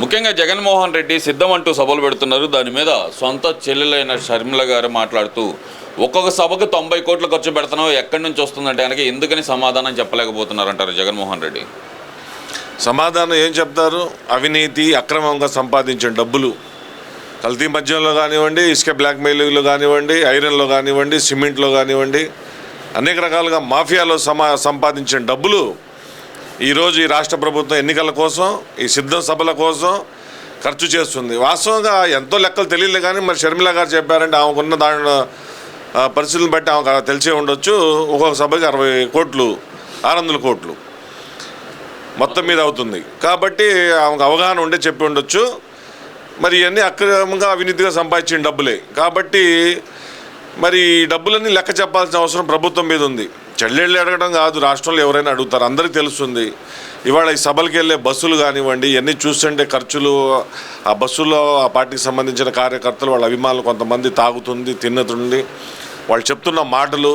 ముఖ్యంగా జగన్మోహన్ రెడ్డి సిద్ధం అంటూ సభలు పెడుతున్నారు. దాని మీద సొంత చెల్లెలైన షర్మిల గారు మాట్లాడుతూ ఒక్కొక్క సభకు తొంభై కోట్లు ఖర్చు పెడుతున్నావు ఎక్కడి నుంచి వస్తుందంటే కనుక ఎందుకని సమాధానం చెప్పలేకపోతున్నారంటారు జగన్మోహన్ రెడ్డి? సమాధానం ఏం చెప్తారు? అవినీతి అక్రమంగా సంపాదించిన డబ్బులు. కల్తీ మద్యంలో కానివ్వండి ఇసుక బ్లాక్మెయిలింగ్లో కానివ్వండి ఐరన్లో కానివ్వండి సిమెంట్లో కానివ్వండి అనేక రకాలుగా మాఫియాలో సమా సంపాదించిన డబ్బులు ఈరోజు ఈ రాష్ట్ర ప్రభుత్వం ఎన్నికల కోసం ఈ సిద్ధం సభల కోసం ఖర్చు చేస్తుంది. వాస్తవంగా ఎంతో లెక్కలు తెలియలే కానీ మరి షర్మిల గారు చెప్పారంటే ఆమెకున్న దాని పరిస్థితులను బట్టి ఆమెకు తెలిసే ఉండొచ్చు. ఒక్కొక్క సభకి అరవై కోట్లు ఆరు వందల కోట్లు మొత్తం మీద అవుతుంది. కాబట్టి ఆమెకు అవగాహన ఉండే చెప్పి ఉండొచ్చు. మరి ఇవన్నీ అక్రమంగా అవినీతిగా సంపాదించిన డబ్బులే. కాబట్టి మరి ఈ డబ్బులన్నీ లెక్క చెప్పాల్సిన అవసరం ప్రభుత్వం మీద ఉంది. చెల్లెళ్ళు అడగడం కాదు రాష్ట్రంలో ఎవరైనా అడుగుతారు. అందరికీ తెలుస్తుంది. ఇవాళ ఈ సభలకు వెళ్ళే బస్సులు కానివ్వండి ఇవన్నీ చూస్తుంటే ఖర్చులు ఆ బస్సుల్లో ఆ పార్టీకి సంబంధించిన కార్యకర్తలు వాళ్ళ అభిమానులు కొంతమంది తాగుతుంది తిన్నతుంది. వాళ్ళు చెప్తున్న మాటలు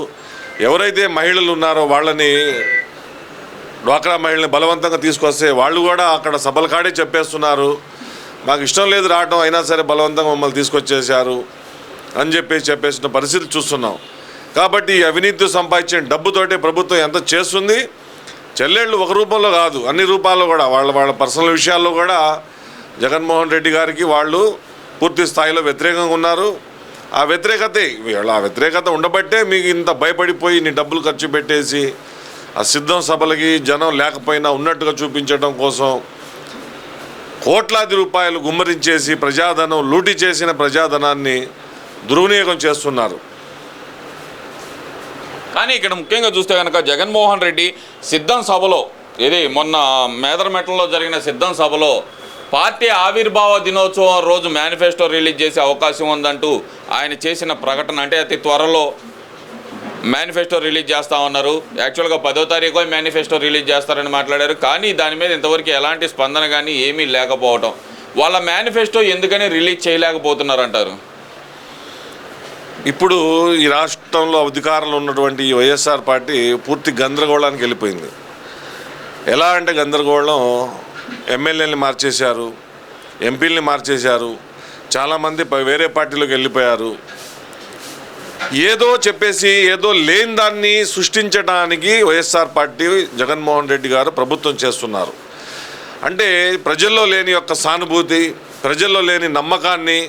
ఎవరైతే మహిళలు ఉన్నారో వాళ్ళని డ్వాక్రా మహిళని బలవంతంగా తీసుకొస్తే వాళ్ళు కూడా అక్కడ సభల కాడే చెప్పేస్తున్నారు. మాకు ఇష్టం లేదు రావటం అయినా సరే బలవంతంగా మమ్మల్ని తీసుకొచ్చేసారు అని చెప్పేసి చెప్పేసిన పరిస్థితి చూస్తున్నాం. కాబట్టి ఈ అవినీతి సంపాదించిన డబ్బుతోటే ప్రభుత్వం ఎంత చేస్తుంది? చెల్లెళ్ళు ఒక రూపంలో కాదు అన్ని రూపాల్లో కూడా వాళ్ళ వాళ్ళ పర్సనల్ విషయాల్లో కూడా జగన్మోహన్ రెడ్డి గారికి వాళ్ళు పూర్తి స్థాయిలో వ్యతిరేకంగా ఉన్నారు. ఆ వ్యతిరేకతే వీళ్ళ ఆ వ్యతిరేకత ఉండబట్టే మీకు ఇంత భయపడిపోయి ఇన్ని డబ్బులు ఖర్చు పెట్టేసి ఆ సిద్ధం సభలకి జనం లేకపోయినా ఉన్నట్టుగా చూపించడం కోసం కోట్లాది రూపాయలు గుమ్మరించేసి ప్రజాధనం లూటి చేసిన ప్రజాధనాన్ని దుర్వినియోగం చేస్తున్నారు. కానీ ఇక్కడ ముఖ్యంగా చూస్తే కనుక జగన్మోహన్ రెడ్డి సిద్ధం సభలో ఇది మొన్న మేదరమెట్లలో జరిగిన సిద్ధం సభలో పార్టీ ఆవిర్భావ దినోత్సవం రోజు మేనిఫెస్టో రిలీజ్ చేసే అవకాశం ఉందంటూ ఆయన చేసిన ప్రకటన. అంటే అతి త్వరలో మేనిఫెస్టో రిలీజ్ చేస్తా ఉన్నారు. యాక్చువల్గా పదో తారీఖు మేనిఫెస్టో రిలీజ్ చేస్తారని మాట్లాడారు. కానీ దాని మీద ఇంతవరకు ఎలాంటి స్పందన కానీ ఏమీ లేకపోవటం. వాళ్ళ మేనిఫెస్టో ఎందుకని రిలీజ్ చేయలేకపోతున్నారు అంటారు? ఇప్పుడు ఈ రాష్ట్రంలో అధికారంలో ఉన్నటువంటి ఈ వైఎస్ఆర్ పార్టీ పూర్తి గందరగోళానికి వెళ్ళిపోయింది. ఎలా అంటే గందరగోళం ఎమ్మెల్యేని మార్చేశారు ఎంపీల్ని మార్చేశారు చాలామంది వేరే పార్టీలోకి వెళ్ళిపోయారు. ఏదో చెప్పేసి ఏదో లేని దాన్ని సృష్టించడానికి వైఎస్ఆర్ పార్టీ జగన్మోహన్ రెడ్డి గారు ప్రభుత్వం చేస్తున్నారు. అంటే ప్రజల్లో లేని యొక్క సానుభూతి ప్రజల్లో లేని నమ్మకాన్ని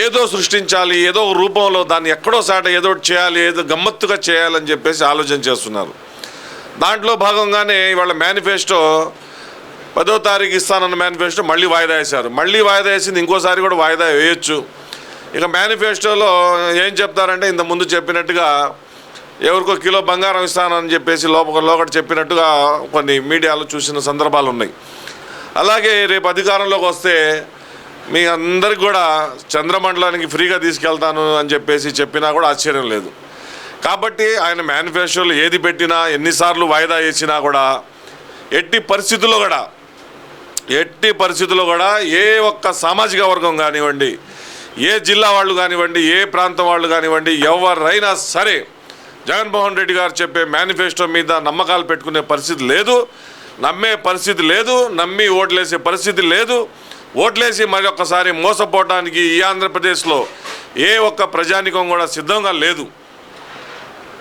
ఏదో సృష్టించాలి ఏదో ఒక రూపంలో దాన్ని ఎక్కడో సాట ఏదో చేయాలి ఏదో గమ్మత్తుగా చేయాలని చెప్పేసి ఆలోచన చేస్తున్నారు. దాంట్లో భాగంగానే ఇవాళ మేనిఫెస్టో పదో తారీఖు ఇస్తానన్న మేనిఫెస్టో మళ్ళీ వాయిదా వేశారు. మళ్ళీ వాయిదా వేసింది ఇంకోసారి కూడా వాయిదా వేయొచ్చు. ఇక మేనిఫెస్టోలో ఏం చెప్తారంటే ఇంత ముందు చెప్పినట్టుగా ఎవరికో కిలో బంగారం ఇస్తానని చెప్పేసి లోపల లోకట చెప్పినట్టుగా కొన్ని మీడియాలో చూసిన సందర్భాలు ఉన్నాయి అలాగే రేపు అధికారంలోకి వస్తే మీ అందరికి కూడా చంద్రమండలానికి ఫ్రీగా తీసుకెళ్తాను అని చెప్పేసి చెప్పినా కూడా ఆశ్చర్యం లేదు. కాబట్టి ఆయన మేనిఫెస్టోలు ఏది పెట్టినా ఎన్నిసార్లు వాయిదా వేసినా కూడా ఎట్టి పరిస్థితుల్లో కూడా ఎట్టి పరిస్థితుల్లో కూడా ఏ ఒక్క సామాజిక వర్గం కానివ్వండి ఏ జిల్లా వాళ్ళు కానివ్వండి ఏ ప్రాంతం వాళ్ళు కానివ్వండి ఎవరైనా సరే జగన్మోహన్ రెడ్డి గారు చెప్పే మేనిఫెస్టో మీద నమ్మకాలు పెట్టుకునే పరిస్థితి లేదు నమ్మే పరిస్థితి లేదు నమ్మి ఓట్లేసే పరిస్థితి లేదు ఓట్లేసి మరి ఒక్కసారి మోసపోవడానికి ఈ ఆంధ్రప్రదేశ్లో ఏ ఒక్క ప్రజానికం కూడా సిద్ధంగా లేదు.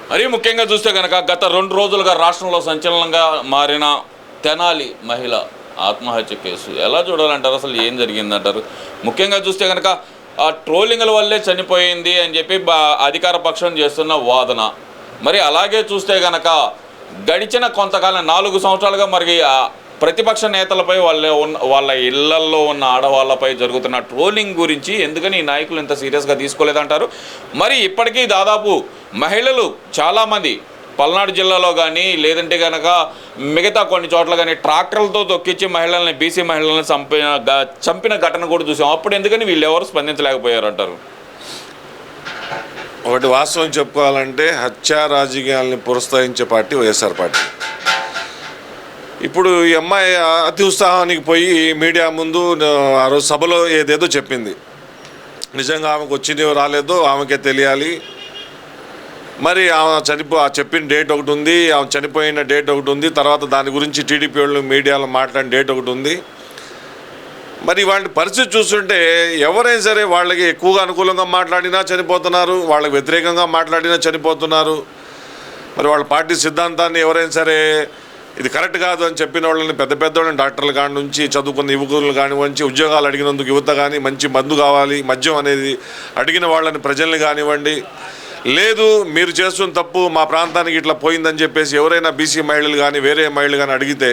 మరీ ముఖ్యంగా చూస్తే కనుక గత రెండు రోజులుగా రాష్ట్రంలో సంచలనంగా మారిన తెనాలి మహిళ ఆత్మహత్య కేసు. ఎలా చూడాలంటారు? అసలు ఏం జరిగిందంటారు? ముఖ్యంగా చూస్తే కనుక ఆ ట్రోలింగ్ల వల్లే చనిపోయింది అని చెప్పి అధికార పక్షం చేస్తున్న వాదన. మరి అలాగే చూస్తే కనుక గడిచిన కొంతకాలం నాలుగు సంవత్సరాలుగా మరి ప్రతిపక్ష నేతలపై వాళ్ళ ఉన్న వాళ్ళ ఇళ్ళల్లో ఉన్న ఆడవాళ్ళపై జరుగుతున్న ట్రోలింగ్ గురించి ఎందుకని ఈ నాయకులు ఇంత సీరియస్గా తీసుకోలేదంటారు? మరి ఇప్పటికీ దాదాపు మహిళలు చాలామంది పల్నాడు జిల్లాలో కానీ లేదంటే కనుక మిగతా కొన్ని చోట్ల కానీ ట్రాక్టర్లతో తొక్కించి మహిళల్ని బీసీ మహిళల్ని చంపిన చంపిన ఘటన కూడా చూసాం. అప్పుడు ఎందుకని వీళ్ళు ఎవరు స్పందించలేకపోయారు అంటారు ఒకటి వాస్తవం చెప్పుకోవాలంటే హత్యా రాజకీయాలని ప్రోత్సహించే పార్టీ వైఎస్ఆర్ పార్టీ. ఇప్పుడు ఈ అమ్మాయి అతి ఉత్సాహానికి పోయి మీడియా ముందు ఆ రోజు సభలో ఏదేదో చెప్పింది. నిజంగా ఆమెకు వచ్చిందో రాలేదో ఆమెకే తెలియాలి. మరి ఆమె చనిపో చెప్పిన డేట్ ఒకటి ఉంది ఆమె చనిపోయిన డేట్ ఒకటి ఉంది తర్వాత దాని గురించి టీడీపీ వాళ్ళు మీడియాలో మాట్లాడిన డేట్ ఒకటి ఉంది. మరి వాళ్ళ పరిస్థితి చూస్తుంటే ఎవరైనా సరే వాళ్ళకి ఎక్కువగా అనుకూలంగా మాట్లాడినా చనిపోతున్నారు వాళ్ళకి వ్యతిరేకంగా మాట్లాడినా చనిపోతున్నారు. మరి వాళ్ళ పార్టీ సిద్ధాంతాన్ని ఎవరైనా సరే ఇది కరెక్ట్ కాదు అని చెప్పిన వాళ్ళని పెద్ద పెద్ద వాళ్ళని డాక్టర్లు కాని నుంచి చదువుకున్న యువకులు కానివ్వండి ఉద్యోగాలు అడిగినందుకు యువత కానీ మంచి మందు కావాలి మద్యం అనేది అడిగిన వాళ్ళని ప్రజల్ని కానివ్వండి. లేదు మీరు చేస్తున్న తప్పు మా ప్రాంతానికి ఇట్లా పోయిందని చెప్పేసి ఎవరైనా బీసీ మహిళలు కానీ వేరే మహిళలు కానీ అడిగితే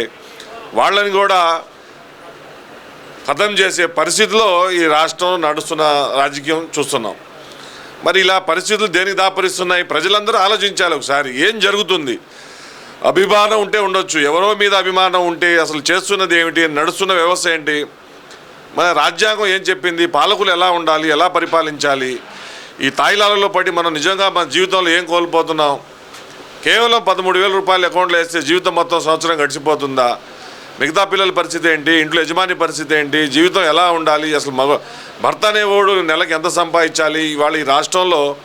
వాళ్ళని కూడా ఖతం చేసే పరిస్థితిలో ఈ రాష్ట్రం నడుస్తున్న రాజకీయం చూస్తున్నాం. మరి ఇలా పరిస్థితులు దేనికి దాపరిస్తున్నాయి? ప్రజలందరూ ఆలోచించాలి ఒకసారి ఏం జరుగుతుంది? అభిమానం ఉంటే ఉండొచ్చు. ఎవరో మీద అభిమానం ఉంటే అసలు చేస్తున్నది ఏమిటి నడుస్తున్న వ్యవస్థ ఏంటి? మన రాజ్యాంగం ఏం చెప్పింది పాలకులు ఎలా ఉండాలి ఎలా పరిపాలించాలి? ఈ తాయిలాలలో పడి మనం నిజంగా మన జీవితంలో ఏం కోల్పోతున్నాం? కేవలం పదమూడు వేల రూపాయలు అకౌంట్లో వేస్తే జీవితం మొత్తం సంవత్సరం గడిచిపోతుందా? మిగతా పిల్లల పరిస్థితి ఏంటి? ఇంట్లో యజమాని పరిస్థితి ఏంటి? జీవితం ఎలా ఉండాలి? అసలు మగ భర్త అనేవాడు నెలకి ఎంత సంపాదించాలి? ఇవాళ ఈ రాష్ట్రంలో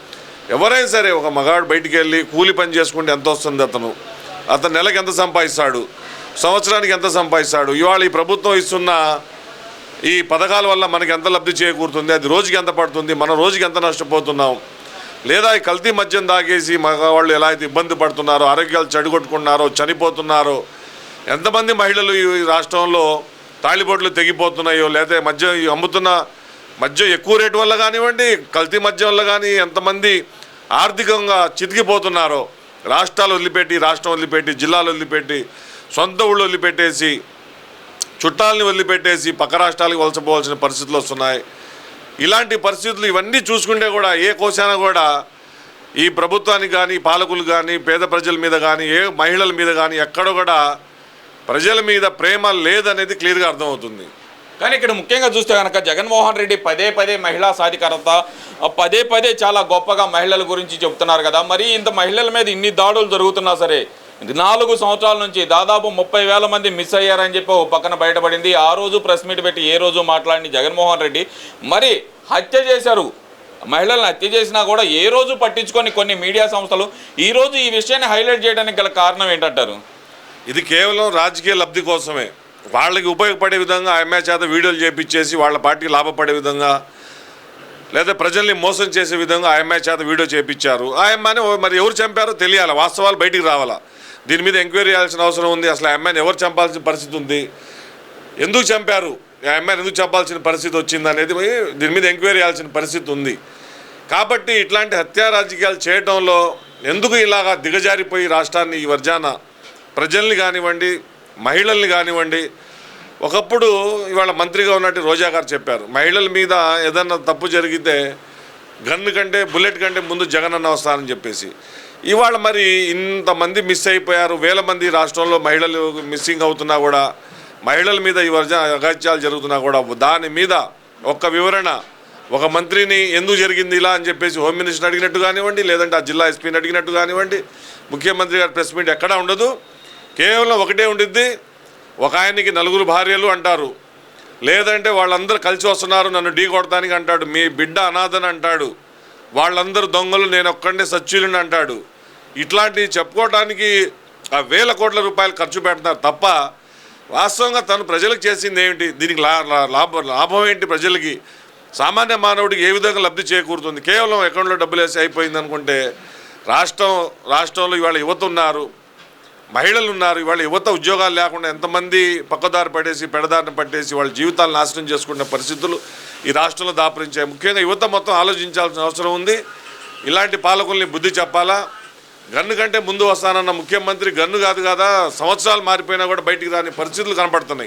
ఎవరైనా సరే ఒక మగాడు బయటికి వెళ్ళి కూలి పని చేసుకుంటే ఎంత వస్తుంది అతను? అతను నెలకి ఎంత సంపాదిస్తాడు? సంవత్సరానికి ఎంత సంపాదిస్తాడు? ఇవాళ ఈ ప్రభుత్వం ఇస్తున్న ఈ పథకాల వల్ల మనకి ఎంత లబ్ధి చేకూరుతుంది? అది రోజుకి ఎంత పడుతుంది? మనం రోజుకి ఎంత నష్టపోతున్నాం? లేదా ఈ కల్తీ మద్యం తాగేసి మగవాళ్ళు ఎలా అయితే ఇబ్బంది పడుతున్నారో ఆరోగ్యాలు చెడగొట్టుకున్నారో చనిపోతున్నారో ఎంతమంది మహిళలు ఈ రాష్ట్రంలో తాళిబొట్లు తెగిపోతున్నాయో లేదా మద్యం అమ్ముతున్న మద్యం ఎక్కువ రేటు వల్ల కానివ్వండి కల్తీ మద్యం వల్ల కానీ ఎంతమంది ఆర్థికంగా చితికిపోతున్నారో రాష్ట్రాలు వదిలిపెట్టి రాష్ట్రం వదిలిపెట్టి జిల్లాలు వదిలిపెట్టి సొంత ఊళ్ళు వదిలిపెట్టేసి చుట్టాలని వదిలిపెట్టేసి పక్క రాష్ట్రాలకు వలసపోవాల్సిన పరిస్థితులు వస్తున్నాయి. ఇలాంటి పరిస్థితులు ఇవన్నీ చూసుకుంటే కూడా ఏ కోశాన కూడా ఈ ప్రభుత్వానికి కానీ పాలకులు కానీ పేద ప్రజల మీద కానీ ఏ మహిళల మీద కానీ ఎక్కడ కూడా ప్రజల మీద ప్రేమ లేదనేది క్లియర్గా అర్థమవుతుంది. కానీ ఇక్కడ ముఖ్యంగా చూస్తే కనుక జగన్మోహన్ రెడ్డి పదే పదే మహిళా సాధికారత ఆ పదే పదే చాలా గొప్పగా మహిళల గురించి చెప్తున్నారు కదా. మరి ఇంత మహిళల మీద ఇన్ని దాడులు జరుగుతున్నా సరే నాలుగు సంవత్సరాల నుంచి దాదాపు ముప్పై వేల మంది మిస్ అయ్యారని చెప్పి ఒక పక్కన బయటపడింది. ఆ రోజు ప్రెస్ మీట్ పెట్టి ఏ రోజు మాట్లాడిన జగన్మోహన్ రెడ్డి. మరి హత్య చేశారు. మహిళలను హత్య చేసినా కూడా ఏ రోజు పట్టించుకొని కొన్ని మీడియా సంస్థలు ఈరోజు ఈ విషయాన్ని హైలైట్ చేయడానికి గల కారణం ఏంటంటారు? ఇది కేవలం రాజకీయ లబ్ధి కోసమే. వాళ్ళకి ఉపయోగపడే విధంగా ఎంఏ చేత వీడియోలు చేపించేసి వాళ్ళ పార్టీకి లాభపడే విధంగా లేదా ప్రజల్ని మోసం చేసే విధంగా ఆమె చేత వీడియో చేపించారు. ఆయమ్మని మరి ఎవరు చంపారో తెలియాలి వాస్తవాలు బయటికి రావాలా? దీని మీద ఎంక్వైరీ చేయాల్సిన అవసరం ఉంది. అసలు ఆ అమ్మాయిని ఎవరు చంపాల్సిన పరిస్థితి ఉంది? ఎందుకు చంపారు? ఆ అమ్మాయిని ఎందుకు చంపాల్సిన పరిస్థితి వచ్చింది అనేది దీని మీద ఎంక్వైరీ చేయాల్సిన పరిస్థితి ఉంది. కాబట్టి ఇట్లాంటి హత్యా రాజకీయాలు చేయటంలో ఎందుకు ఇలాగా దిగజారిపోయి రాష్ట్రాన్ని ఈ వర్జాన? ప్రజల్ని కానివ్వండి మహిళల్ని కానివ్వండి ఒకప్పుడు ఇవాళ మంత్రిగా ఉన్నట్టు రోజా గారు చెప్పారు. మహిళల మీద ఏదన్నా తప్పు జరిగితే గన్ను కంటే బుల్లెట్ కంటే ముందు జగన్ అన్న వస్తానని చెప్పేసి. ఇవాళ మరి ఇంతమంది మిస్ అయిపోయారు. వేల మంది రాష్ట్రంలో మహిళలు మిస్సింగ్ అవుతున్నా కూడా మహిళల మీద ఈ వర్జ అగత్యాలు జరుగుతున్నా కూడా దాని మీద ఒక్క వివరణ ఒక మంత్రిని ఎందుకు జరిగింది ఇలా అని చెప్పేసి హోమ్ మినిస్టర్ అడిగినట్టు కానివ్వండి లేదంటే ఆ జిల్లా ఎస్పీని అడిగినట్టు కానివ్వండి ముఖ్యమంత్రి గారి ప్రెస్ మీట్ ఎక్కడా ఉండదు. కేవలం ఒకటే ఉండిద్ది ఒక ఆయనకి నలుగురు భార్యలు అంటారు. లేదంటే వాళ్ళందరూ కలిసి వస్తున్నారు నన్ను ఢీ కొడతానికి అంటాడు మీ బిడ్డ అనాథని అంటాడు వాళ్ళందరూ దొంగలు నేను ఒక్కడే సచ్యులని అంటాడు. ఇట్లాంటివి చెప్పుకోవడానికి ఆ వేల కోట్ల రూపాయలు ఖర్చు పెడతారు తప్ప వాస్తవంగా తను ప్రజలకు చేసింది ఏమిటి? దీనికి లా లాభం లాభం ఏంటి ప్రజలకి? సామాన్య మానవుడికి ఏ విధంగా లబ్ధి చేకూరుతుంది? కేవలం అకౌంట్లో డబ్బులు వేసి అయిపోయింది అనుకుంటే రాష్ట్రం రాష్ట్రంలో ఇవాళ యువత ఉన్నారు. మహిళలు ఉన్నారు ఇవాళ యువత ఉద్యోగాలు లేకుండా ఎంతమంది పక్కదారి పడేసి పెడదారిని పట్టేసి వాళ్ళ జీవితాలు నాశనం చేసుకునే పరిస్థితులు ఈ రాష్ట్రంలో దాపరించాయి. ముఖ్యంగా యువత మొత్తం ఆలోచించాల్సిన అవసరం ఉంది. ఇలాంటి పాలకుల్ని బుద్ధి చెప్పాలా? గన్ను కంటే ముందు వస్తానన్న ముఖ్యమంత్రి గన్ను కాదు కదా సంవత్సరాలు మారిపోయినా కూడా బయటికి రాని పరిస్థితులు కనపడుతున్నాయి.